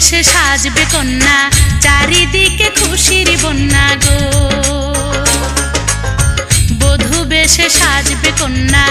বেশে সাজবে কন্যা চারিদিকে খুশির বন্যা গো। বধু বেশে সাজবে কন্যা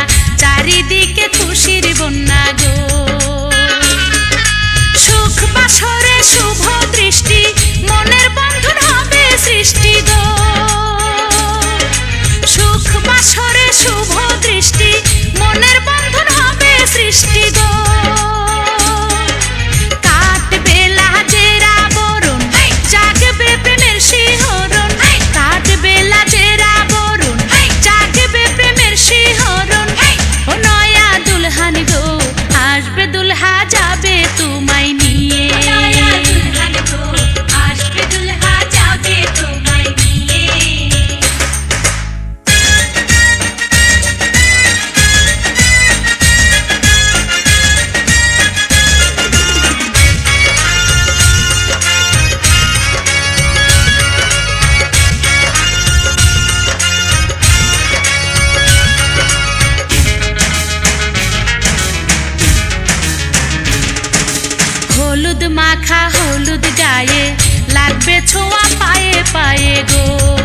হলুদ মাখা হলুদ গায়ে লাগবে ছোঁয়া পায়ে পায়ে গো।